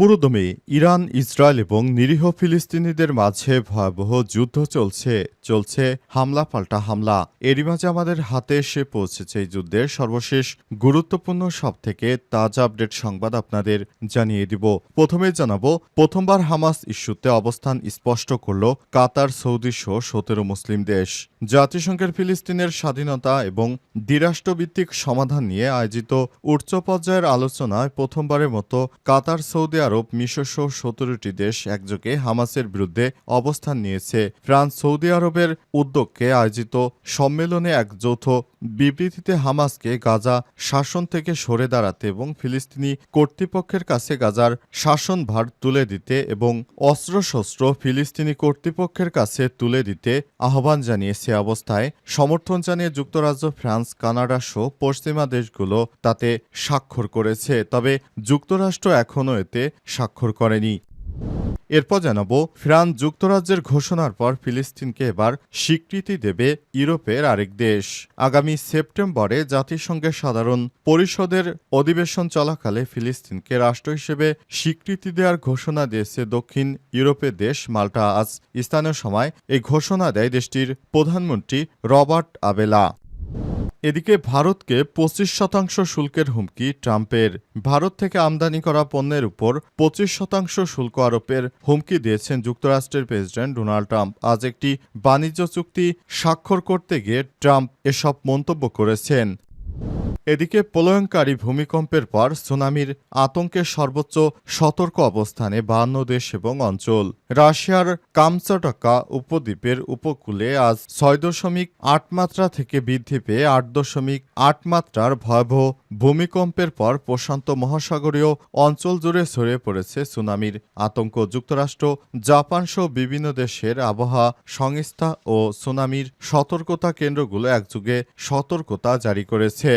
পুরোদমে Iran, Israel এবং নিরীহ ফিলিস্তিনিদের মাঝে ভয়াবহ যুদ্ধ চলছে চলছে হামলা পাল্টা হামলা। এরই মাঝে আমাদের হাতে এসে পৌঁছেছে এই যুদ্ধের সর্বশেষ গুরুত্বপূর্ণ সব থেকে তাজা আপডেট সংবাদ আপনাদের জানিয়ে দিব। প্রথমে জানাব, প্রথমবার হামাস ইস্যুতে অবস্থান স্পষ্ট করল কাতার, সৌদি সহ সতেরো মুসলিম দেশ। জাতিসংঘের ফিলিস্তিনের স্বাধীনতা এবং দ্বিরাষ্ট্রভিত্তিক সমাধান নিয়ে আয়োজিত উচ্চ পর্যায়ের আলোচনায় প্রথমবারের মতো কাতার, সৌদি আরব মিশর সতেরোটি দেশ একযোগে হামাসের বিরুদ্ধে অবস্থান নিয়েছে। ফ্রান্স, সৌদি আরবের উদ্যোগকে আয়োজিত সম্মেলনে এক যৌথ বিবৃতিতে হামাসকে গাজা শাসন থেকে সরে দাঁড়াতে এবং ফিলিস্তিনি কর্তৃপক্ষের কাছে গাজার শাসনভার তুলে দিতে এবং অস্ত্রশস্ত্র ফিলিস্তিনি কর্তৃপক্ষের কাছে তুলে দিতে আহ্বান জানিয়েছে। অবস্থায় সমর্থন জানিয়ে যুক্তরাজ্য, ফ্রান্স, কানাডা সহ পশ্চিমা দেশগুলো তাতে স্বাক্ষর করেছে। তবে যুক্তরাষ্ট্র এখনও এতে স্বাক্ষর করেনি। এরপর জানাব ফ্রান্স যুক্তরাজ্যের ঘোষণার পর ফিলিস্তিনকে এবার স্বীকৃতি দেবে ইউরোপের আরেক দেশ। আগামী সেপ্টেম্বরে জাতিসংঘের সাধারণ পরিষদের অধিবেশন চলাকালে ফিলিস্তিনকে রাষ্ট্র হিসেবে স্বীকৃতি দেওয়ার ঘোষণা দিয়েছে দক্ষিণ ইউরোপের দেশ মাল্টা। আজ স্থানীয় সময় এই ঘোষণা দেয় দেশটির প্রধানমন্ত্রী রবার্ট আবেলা। এদিকে ভারতকে পঁচিশ শতাংশ শুল্কের হুমকি, ট্রাম্পের ভারত থেকে আমদানি করা পণ্যের উপর পঁচিশ শতাংশ শুল্ক আরোপের হুমকি দিয়েছেন যুক্তরাষ্ট্রের প্রেসিডেন্ট ডোনাল্ড ট্রাম্প। আজ একটি বাণিজ্য চুক্তি স্বাক্ষর করতে গিয়ে ট্রাম্প এসব মন্তব্য করেছেন। এদিকে প্রলয়ঙ্কারী ভূমিকম্পের পর সুনামির আতঙ্কের সর্বোচ্চ সতর্ক অবস্থানে বাহান্ন দেশ এবং অঞ্চল। রাশিয়ার কামচাটকা উপদ্বীপের উপকূলে আজ ছয় দশমিক আট মাত্রা থেকে বৃদ্ধি পেয়ে আট দশমিক আট মাত্রার ভয়াবহ ভূমিকম্পের পর প্রশান্ত মহাসাগরীয় অঞ্চল জুড়ে ছড়িয়ে পড়েছে সুনামির আতঙ্ক। যুক্তরাষ্ট্র, জাপান সহ বিভিন্ন দেশের আবহাওয়া সংস্থা ও সুনামির সতর্কতা কেন্দ্রগুলো একযুগে সতর্কতা জারি করেছে।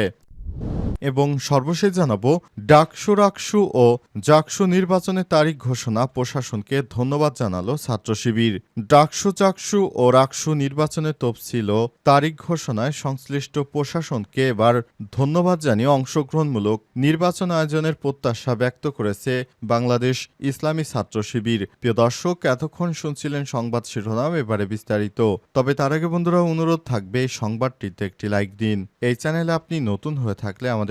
এবং সর্বশেষ জানাব, ডাকসু রাকসু ও জাকসু নির্বাচনের তারিখ ঘোষণা প্রশাসনকে ধন্যবাদ জানালো ছাত্র শিবির ডাকসু চাকসু ও রাকসু নির্বাচনের তফসিল ও তারিখ ঘোষণায় সংশ্লিষ্ট প্রশাসনকে এবার ধন্যবাদ জানিয়ে অংশগ্রহণমূলক নির্বাচন আয়োজনের প্রত্যাশা ব্যক্ত করেছে বাংলাদেশ ইসলামী ছাত্র শিবির প্রিয় দর্শক, এতক্ষণ শুনছিলেন সংবাদ শিরোনাম, এবারে বিস্তারিত। তবে তার আগে বন্ধুরা, অনুরোধ থাকবে সংবাদটিতে একটি লাইক দিন। এই চ্যানেলে আপনি নতুন হয়ে থাকলে আমাদের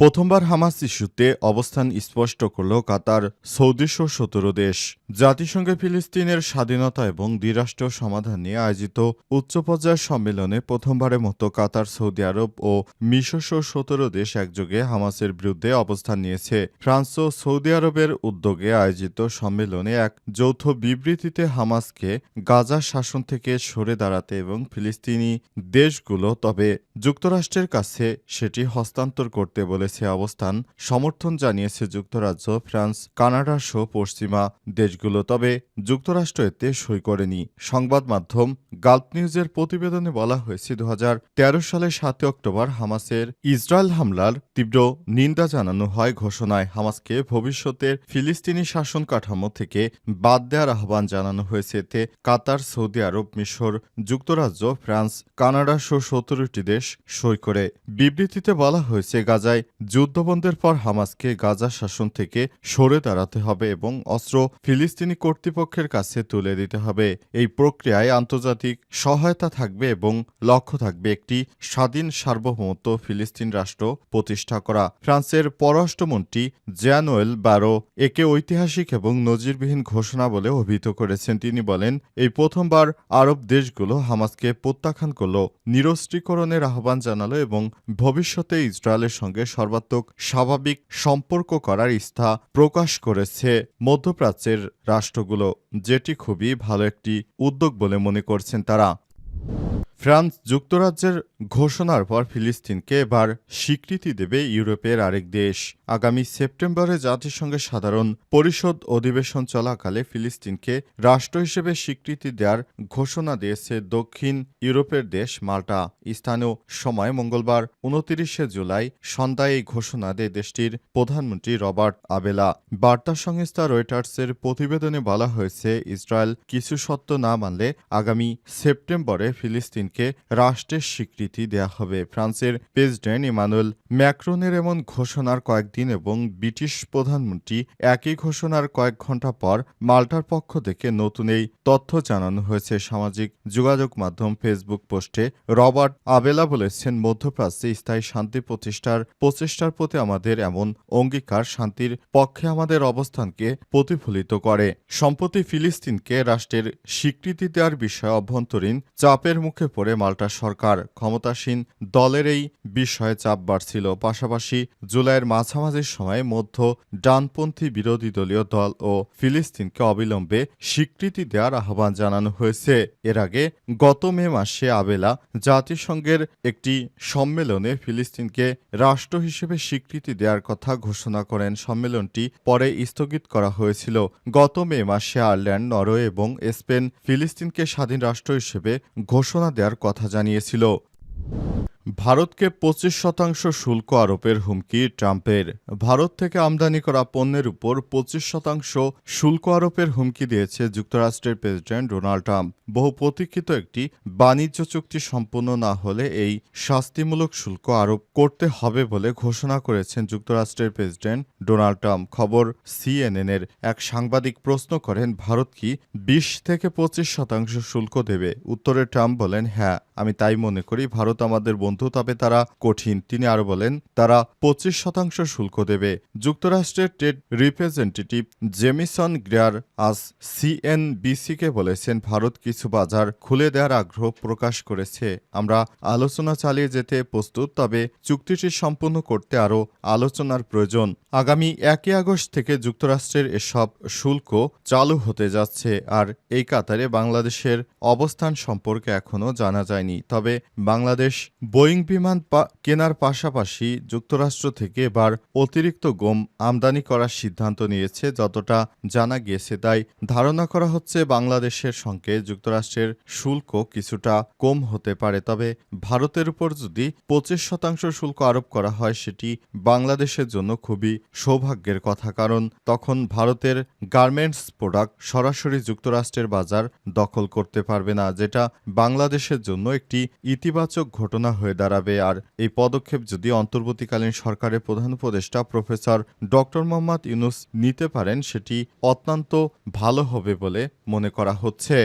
প্রথমবার হামাস ইস্যুতে অবস্থান স্পষ্ট করল কাতার সৌদিশো সতেরো দেশ। জাতিসংঘে ফিলিস্তিনের স্বাধীনতা এবং দ্বিরাষ্ট্র সমাধান নিয়ে আয়োজিত উচ্চ পর্যায়ের সম্মেলনে প্রথমবারের মতো কাতার, সৌদি আরব ও মিশর সতেরো দেশ একযোগে হামাসের বিরুদ্ধে অবস্থান নিয়েছে। ফ্রান্স ও সৌদি আরবের উদ্যোগে আয়োজিত সম্মেলনে এক যৌথ বিবৃতিতে হামাসকে গাজা শাসন থেকে সরে দাঁড়াতে এবং ফিলিস্তিনি দেশগুলো তবে যুক্তরাষ্ট্রের কাছে সেটি হস্তান্তর করতে বলেছে অবস্থান। সমর্থন জানিয়েছে যুক্তরাজ্য, ফ্রান্স, কানাডা সহ পশ্চিমা দেশগুলো। তবে যুক্তরাষ্ট্র এতে সই করেনি। সংবাদ মাধ্যম গাল্প নিউজের প্রতিবেদনে বলা হয়েছে দু সালের সাতই অক্টোবর হামাসের ইসরায়েল হামলার তীব্র নিন্দা জানানো হয় ঘোষণায়। হামাসকে ভবিষ্যতের ফিলিস্তিনি শাসন কাঠামো থেকে বাদ দেওয়ার আহ্বান জানানো হয়েছে। এতে কাতার, সৌদি আরব, মিশর, যুক্তরাজ্য, ফ্রান্স, কানাডা সহ সতেরোটি দেশ সই করে। বিবৃতিতে বলা হয়েছে, গাজায় যুদ্ধবন্ধের পর হামাসকে গাজা শাসন থেকে সরে দাঁড়াতে হবে এবং অস্ত্র ফিলিস্তিনি কর্তৃপক্ষের কাছে তুলে দিতে হবে। এই প্রক্রিয়ায় আন্তর্জাতিক সহায়তা থাকবে এবং লক্ষ্য থাকবে একটি স্বাধীন সার্বভৌমত্ব ফিলিস্তিন রাষ্ট্র প্রতিষ্ঠা করা। ফ্রান্সের পররাষ্ট্রমন্ত্রী জ্যানোয়েল বারো একে ঐতিহাসিক এবং নজিরবিহীন ঘোষণা বলে অভিহিত করেছেন। তিনি বলেন, এই প্রথমবার আরব দেশগুলো হামাসকে প্রত্যাখ্যান করল। নিরস্ত্রীকরণের আহ্বান জানালো এবং ভবিষ্যতে ইসরায়েলের সঙ্গে সর্বাত্মক স্বাভাবিক সম্পর্ক করার ইচ্ছা প্রকাশ করেছে মধ্যপ্রাচ্যের রাষ্ট্রগুলো, যেটি খুবই ভালো একটি উদ্যোগ বলে মনে করছেন তারা। ফ্রান্স যুক্তরাজ্যের ঘোষণার পর ফিলিস্তিনকে এবার স্বীকৃতি দেবে ইউরোপের আরেক দেশ। আগামী সেপ্টেম্বরে জাতিসংঘের সাধারণ পরিষদ অধিবেশন চলাকালে ফিলিস্তিনকে রাষ্ট্র হিসেবে স্বীকৃতি দেওয়ার ঘোষণা দিয়েছে দক্ষিণ ইউরোপের দেশ মাল্টা। স্থানীয় সময় মঙ্গলবার উনতিরিশে জুলাই সন্ধ্যায় এই ঘোষণা দেয় দেশটির প্রধানমন্ত্রী রবার্ট আবেলা। বার্তা সংস্থা রয়টার্সের প্রতিবেদনে বলা হয়েছে, ইসরায়েল কিছু সত্য না মানলে আগামী সেপ্টেম্বরে ফিলিস্তিনকে রাষ্ট্রের স্বীকৃতি দেয়া হবে। ফ্রান্সের প্রেসিডেন্ট ইমানুয়েল ম্যাক্রনের এমন ঘোষণার কয়েকদিন এবং ব্রিটিশ প্রধানমন্ত্রী একই ঘোষণার কয়েক ঘণ্টা পর মাল্টার পক্ষ থেকে নতুন এই তথ্য জানানো হয়েছে। সামাজিক যোগাযোগ মাধ্যম ফেসবুক পোস্টে রবার্ট আবেলা বলেছেন, মধ্যপ্রাচ্যে স্থায়ী শান্তি প্রতিষ্ঠার, প্রচেষ্টার প্রতি আমাদের এমন অঙ্গীকার শান্তির পক্ষে আমাদের অবস্থানকে প্রতিফলিত করে। সম্প্রতি ফিলিস্তিনকে রাষ্ট্রের স্বীকৃতি দেওয়ার বিষয়ে অভ্যন্তরীণ চাপের মুখে পড়ে মাল্টা সরকার। ক্ষমতাসীন দলের এই বিষয়ে চাপ বাড়ছিল। পাশাপাশি জুলাইয়ের মাঝামাঝি সময়ে মধ্য ডানপন্থী বিরোধী দলীয় দল ও ফিলিস্তিনকে অবিলম্বে স্বীকৃতি দেওয়ার আহ্বান জানানো হয়েছে। এর আগে গত মে মাসে আবেলা জাতিসংঘের একটি সম্মেলনে ফিলিস্তিনকে রাষ্ট্র হিসেবে স্বীকৃতি দেওয়ার কথা ঘোষণা করেন। সম্মেলনটি পরে স্থগিত করা হয়েছিল। গত মে মাসে আয়ারল্যান্ড, নরওয়ে এবং স্পেন ফিলিস্তিনকে স্বাধীন রাষ্ট্র হিসেবে ঘোষণা দেওয়ার কথা জানিয়েছিল। ভারতকে পঁচিশ শতাংশ শুল্ক আরোপের হুমকি ট্রাম্পের। ভারত থেকে আমদানি করা পণ্যের উপর পঁচিশ শতাংশ শুল্ক আরোপের হুমকি দিয়েছে যুক্তরাষ্ট্রের প্রেসিডেন্ট ডোনাল্ড ট্রাম্প। বহু প্রতীক্ষিত একটি বাণিজ্য চুক্তি সম্পন্ন না হলে এই শাস্তিমূলক শুল্ক আরোপ করতে হবে বলে ঘোষণা করেছেন যুক্তরাষ্ট্রের প্রেসিডেন্ট ডোনাল্ড ট্রাম্প। খবর সিএনএনের এক সাংবাদিক প্রশ্ন করেন, ভারত কি বিশ থেকে পঁচিশ শতাংশ শুল্ক দেবে? উত্তরে ট্রাম্প বলেন হ্যাঁ আমি তাই মনে করি। ভারত আমাদের বন্ধু তবে তারা কঠিন। তিনি আরও বলেন, তারা পঁচিশ শতাংশ শুল্ক দেবে। যুক্তরাষ্ট্রের ট্রেড রিপ্রেজেন্টেটিভ জেমিসন গ্রেয়ার আজ সিএনবিসিকে বলেছেন, ভারত কিছু বাজার খুলে দেওয়ার আগ্রহ প্রকাশ করেছে। আমরা আলোচনা চালিয়ে যেতে প্রস্তুত, তবে চুক্তিটি সম্পূর্ণ করতে আরও আলোচনার প্রয়োজন। আগামী একই আগস্ট থেকে যুক্তরাষ্ট্রের এসব শুল্ক চালু হতে যাচ্ছে, আর এই কাতারে বাংলাদেশের অবস্থান সম্পর্কে এখনও জানা যায়নি। তবে বাংলাদেশ বোয়িং বিমান কেনার পাশাপাশি যুক্তরাষ্ট্র থেকে এবার অতিরিক্ত গম আমদানি করার সিদ্ধান্ত নিয়েছে যতটা জানা গিয়েছে তাই ধারণা করা হচ্ছে বাংলাদেশের সঙ্গে যুক্তরাষ্ট্রের শুল্ক কিছুটা কম হতে পারে। তবে ভারতের উপর যদি পঁচিশ শতাংশ শুল্ক আরোপ করা হয়, সেটি বাংলাদেশের জন্য খুবই সৌভাগ্যের কথা। কারণ তখন ভারতের গার্মেন্টস প্রোডাক্ট সরাসরি যুক্তরাষ্ট্রের বাজার দখল করতে পারবে না, যেটা বাংলাদেশের জন্য একটি ইতিবাচক ঘটনা হয়ে দাঁড়াবে। আর এই পদক্ষেপ যদি অন্তর্বর্তীকালীন সরকারের প্রধান উপদেষ্টা প্রফেসর ডক্টর মোহাম্মদ ইউনুস নিতে পারেন, সেটি অত্যন্ত ভালো হবে বলে মনে করা হচ্ছে।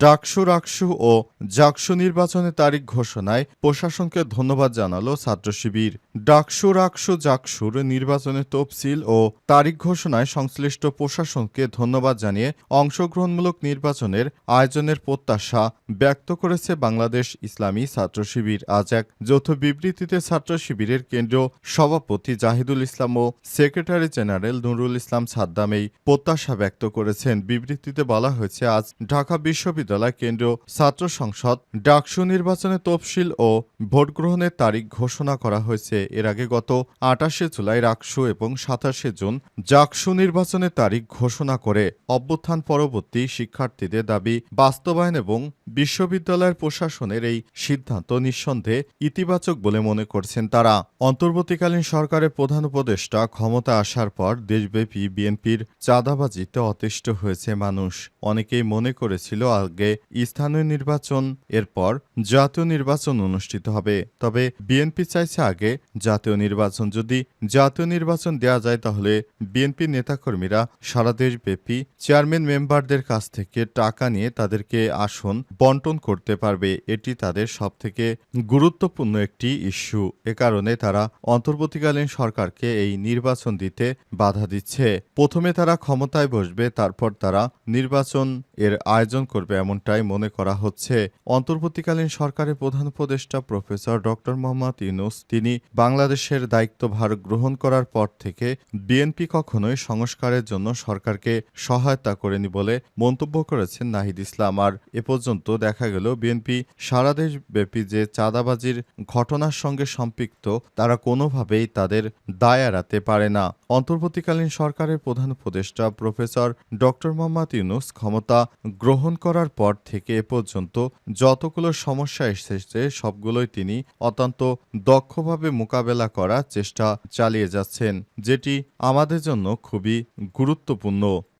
ডাকসু রাকসু ও জাকসু নির্বাচনের তারিখ ঘোষণায় প্রশাসনকে ধন্যবাদ জানালো ছাত্র শিবির ডাকসু রাকসু জাকসুর নির্বাচনের তফসিল ও তারিখ ঘোষণায় সংশ্লিষ্ট প্রশাসনকে ধন্যবাদ জানিয়ে অংশগ্রহণমূলক নির্বাচনের আয়োজনের প্রত্যাশা ব্যক্ত করেছে বাংলাদেশ ইসলামী ছাত্র শিবির। আজ এক যৌথ বিবৃতিতে ছাত্র শিবিরের কেন্দ্রীয় সভাপতি জাহিদুল ইসলাম ও সেক্রেটারি জেনারেল নুরুল ইসলাম সাদ্দাম এই প্রত্যাশা ব্যক্ত করেছেন। বিবৃতিতে বলা হয়েছে, আজ ঢাকা বিশ্ববিদ্যালয় কেন্দ্রীয় ছাত্র সংসদ ডাকসু নির্বাচনের তফসিল ও ভোট গ্রহণের তারিখ ঘোষণা করা হয়েছে। এর আগে গত আটাশে জুলাই, রাকসু এবং সাতাশে জুন জাকসু নির্বাচনের তারিখ ঘোষণা করে অভ্যুত্থান পরবর্তী শিক্ষার্থীদের দাবি, বাস্তবায়ন এবং বিশ্ববিদ্যালয়ের প্রশাসনের এই সিদ্ধান্ত নিঃসন্দেহে ইতিবাচক বলে মনে করছেন তারা। অন্তর্বর্তীকালীন সরকারের প্রধান উপদেষ্টা ক্ষমতা আসার পর দেশব্যাপী বিএনপির চাঁদাবাজিতে অতিষ্ঠ হয়েছে মানুষ। অনেকেই মনে করেছিল আগে স্থানীয় নির্বাচন, এরপর জাতীয় নির্বাচন অনুষ্ঠিত হবে। তবে বিএনপি চাইছে আগে জাতীয় নির্বাচন। যদি জাতীয় নির্বাচন দেওয়া যায়, তাহলে বিএনপি নেতাকর্মীরা সারা দেশব্যাপী চেয়ারম্যান মেম্বারদের কাছ থেকে টাকা নিয়ে তাদেরকে আসন বন্টন করতে পারবে। এটি তাদের সবথেকে গুরুত্বপূর্ণ একটি ইস্যু। এ কারণে তারা অন্তর্বর্তীকালীন সরকারকে এই নির্বাচন দিতে বাধা দিচ্ছে। প্রথমে তারা ক্ষমতায় বসবে, তারপর তারা নির্বাচন এর আয়োজন করবে এমনটাই মনে করা হচ্ছে। অন্তর্বর্তীকালীন সরকারের প্রধান উপদেষ্টা প্রফেসর ডক্টর মোহাম্মদ ইউনুস, তিনি বাংলাদেশের দায়িত্বভার গ্রহণ করার পর থেকে বিএনপি কখনোই সংস্কারের জন্য সরকারকে সহায়তা করেনি বলে মন্তব্য করেছেন নাহিদ ইসলাম। আর এ পর্যন্ত দেখা গেল বিএনপি সারা দেশব্যাপী যে চাঁদাবাজির ঘটনার সঙ্গে সম্পৃক্ত, তারা কোনোভাবেই তাদের দায় এড়াতে পারে না। অন্তর্বর্তীকালীন সরকারের প্রধান উপদেষ্টা প্রফেসর ডক্টর মোহাম্মদ ইউনুস ক্ষমতা গ্রহণ করার পর থেকে এ পর্যন্ত যতগুলো সমস্যা এসেছে, সবগুলোই তিনি অত্যন্ত দক্ষভাবে মোকাবেলা করার চেষ্টা চালিয়ে যাচ্ছেন যেটি আমাদের জন্য খুবই গুরুত্বপূর্ণ।